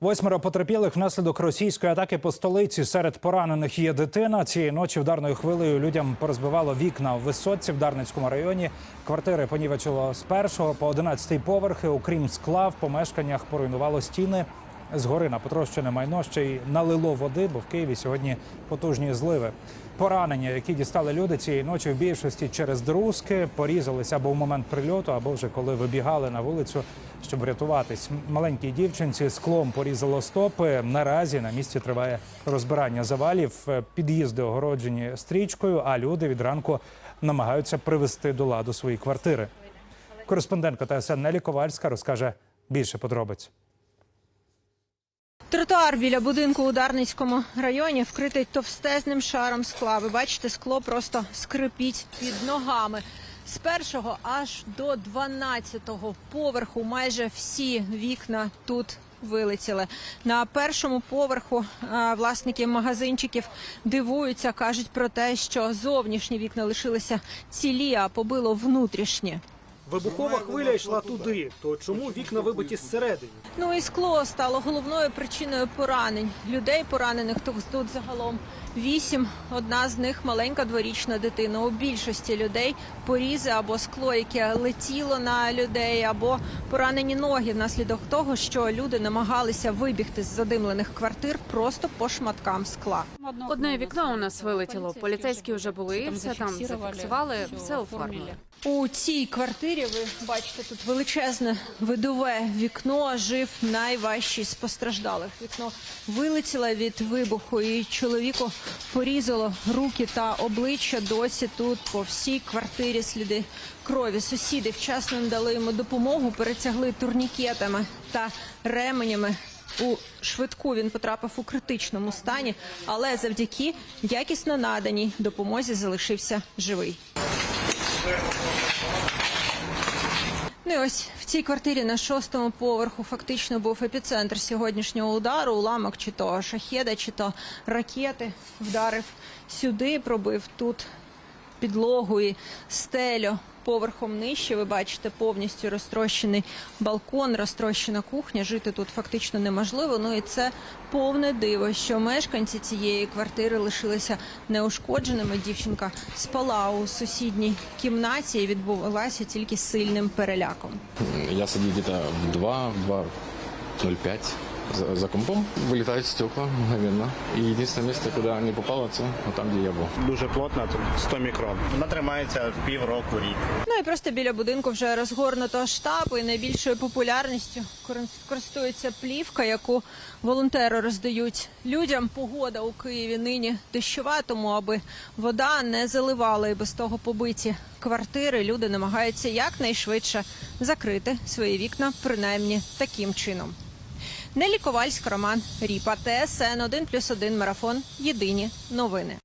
Восьмеро потерпілих внаслідок російської атаки по столиці. Серед поранених є дитина. Цієї ночі вдарною хвилею людям порозбивало вікна в висотці в Дарницькому районі. Квартири понівечило з першого по одинадцятий поверхи. Окрім скла, в помешканнях поруйнувало стіни. Згори на потрощене майно ще й налило води, бо в Києві сьогодні потужні зливи. Поранення, які дістали люди цієї ночі, в більшості через друзки, порізалися або в момент прильоту, або вже коли вибігали на вулицю, щоб врятуватись. Маленькій дівчинці склом порізало стопи. Наразі на місці триває розбирання завалів. Під'їзди огороджені стрічкою, а люди від ранку намагаються привести до ладу свої квартири. Кореспондентка ТСН Нелі Ковальська розкаже більше подробиць. Тротуар біля будинку у Дарницькому районі вкритий товстезним шаром скла. Ви бачите, скло просто скрипіть під ногами. З першого аж до 12-го поверху майже всі вікна тут вилетіли. На першому поверху власники магазинчиків дивуються, кажуть про те, що зовнішні вікна лишилися цілі, а побило внутрішні. Вибухова хвиля йшла туди. То чому вікна вибиті зсередини? Ну і скло стало головною причиною поранень. Людей поранених тут, загалом вісім. Одна з них маленька дворічна дитина. У більшості людей порізи або скло, яке летіло на людей, або поранені ноги внаслідок того, що люди намагалися вибігти з задимлених квартир просто по шматкам скла. Одне вікно у нас вилетіло. Поліцейські вже були, все там зафіксували, все оформили. У цій квартирі ви бачите тут величезне видове вікно. Жив найважчий з постраждалих. Вікно вилетіло від вибуху, і чоловіку порізало руки та обличчя. Досі тут по всій квартирі сліди крові. Сусіди вчасно дали йому допомогу, перетягли турнікетами та ременями. У швидку він потрапив у критичному стані, але завдяки якісно наданій допомозі залишився живий. Ну і ось в цій квартирі на шостому поверху фактично був епіцентр сьогоднішнього удару. Уламок чи то шахеда, чи то ракети вдарив сюди, пробив тут підлогу і стелю. Поверхом нижче ви бачите повністю розтрощений балкон, розтрощена кухня. Жити тут фактично неможливо. Ну і це повне диво, що мешканці цієї квартири лишилися неушкодженими. Дівчинка спала у сусідній кімнаті і відбувалася тільки сильним переляком. Я сидел где-то в 2, в 2.05 за, за компом. Вылетают стекла мгновенно. И единственное место, куда не попало, это вот там, где я был. дуже плотна, тут 100 мікрон. Вона тримається півроку, рік. Ну і просто біля будинку вже розгорнуто штаб і найбільшою популярністю корис- користується плівка, яку волонтери роздають людям. Погода у Києві нині дощова, тому аби вода не заливала і без того побиті квартири. Люди намагаються якнайшвидше закрити свої вікна, принаймні таким чином. Нелі Ковальська, Роман Ріпа, ТСН 1+,1 марафон. Єдині новини.